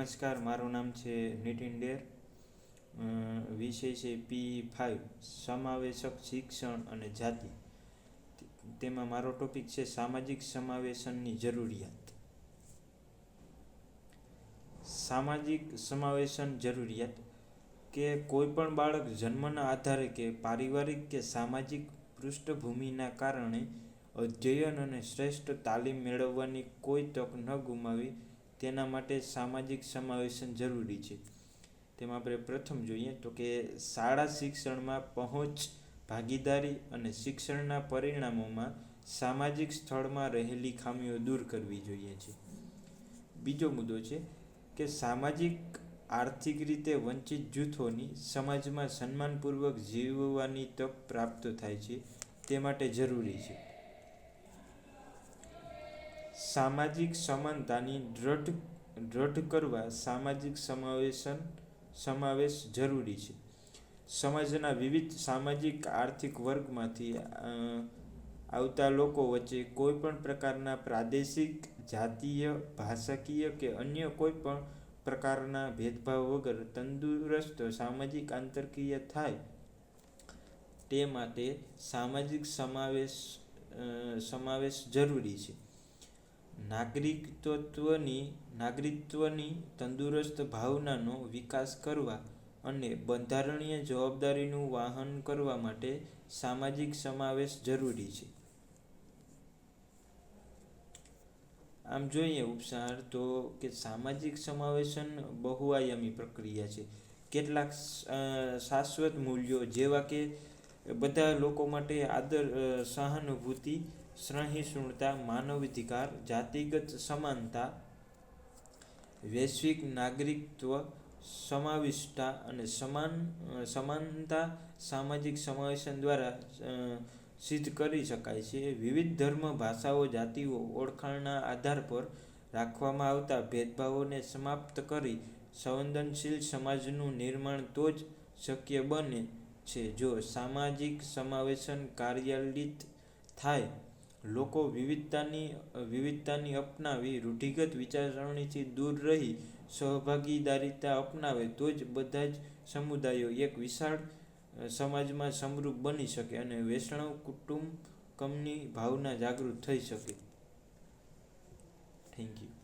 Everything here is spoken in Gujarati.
નમસ્કાર, મારું નામ છે નીતિન ડેર. વિષય છે પી ફાઇવ સમાવેશક શિક્ષણ અને જાતિ. તેમાં મારો ટોપિક છે સામાજિક સમાવેશનની જરૂરિયાત. સામાજિક સમાવેશન જરૂરિયાત કે કોઈપણ બાળક જન્મના આધારે કે પારિવારિક કે સામાજિક પૃષ્ઠભૂમિના કારણે અધ્યયન અને શ્રેષ્ઠ તાલીમ મેળવવાની કોઈ તક ન ગુમાવી તેના માટે સામાજિક સમાવેશન જરૂરી છે. તેમાં આપણે પ્રથમ જોઈએ તો કે શાળા શિક્ષણમાં પહોંચ, ભાગીદારી અને શિક્ષણના પરિણામોમાં સામાજિક સ્થળમાં રહેલી ખામીઓ દૂર કરવી જોઈએ છે. બીજો મુદ્દો છે કે સામાજિક, આર્થિક રીતે વંચિત જૂથોની સમાજમાં સન્માનપૂર્વક જીવવાની તક પ્રાપ્ત થાય છે તે માટે જરૂરી છે. સામાજિક સમાનતાની દ્રઢ દ્રઢ કરવા સામાજિક સમાવેશન, સમાવેશ જરૂરી છે. સમાજના વિવિધ સામાજિક આર્થિક વર્ગમાંથી આવતા લોકો વચ્ચે કોઈપણ પ્રકારના પ્રાદેશિક, જાતીય, ભાષાકીય કે અન્ય કોઈ પણ પ્રકારના ભેદભાવ વગર તંદુરસ્ત સામાજિક આંતરક્રિયા થાય, તે માટે સામાજિક સમાવેશ સમાવેશ જરૂરી છે. નાગરિકત્વની નાગરિકત્વની તંદુરસ્ત ભાવનાનો વિકાસ કરવા અને બંધારણીય જવાબદારીનું વાહન કરવા માટે સામાજિક સમાવેશ જરૂરી છે. આમ જોઈએ ઉપસાર તો કે સામાજિક સમાવેશન બહુઆયામી પ્રક્રિયા છે. કેટલાક શાશ્વત મૂલ્યો જેવા કે બધા લોકો માટે આદર સહાનુભૂતિ સહિષ્ણુતા માનવાધિકાર જાતિગત સમાનતા, વૈશ્વિક નાગરિકત્વ, સમાવિષ્ટતા અને સમાન સમાનતા સામાજિક સમાવેશન દ્વારા સિદ્ધ કરી શકાય છે. વિવિધ ધર્મ, ભાષાઓ, જાતિઓ ઓળખાણના આધાર પર રાખવામાં આવતા ભેદભાવોને સમાપ્ત કરી સંવેદનશીલ સમાજનું નિર્માણ તો જ શક્ય બને. છે. જો સામાજિક સમાવેશન કાર્યાલિત થાય, લોકો વિવિધતાની વિવિધતાની અપનાવી રૂઢિગત વિચારસરણીથી દૂર રહી સહભાગીદારીતા અપનાવે, તો જ બધા જ સમુદાયો એક વિશાળ સમાજમાં સમૃદ્ધ બની શકે અને વૈષ્ણવ કુટુંબકમની ભાવના જાગૃત થઈ શકે. Thank you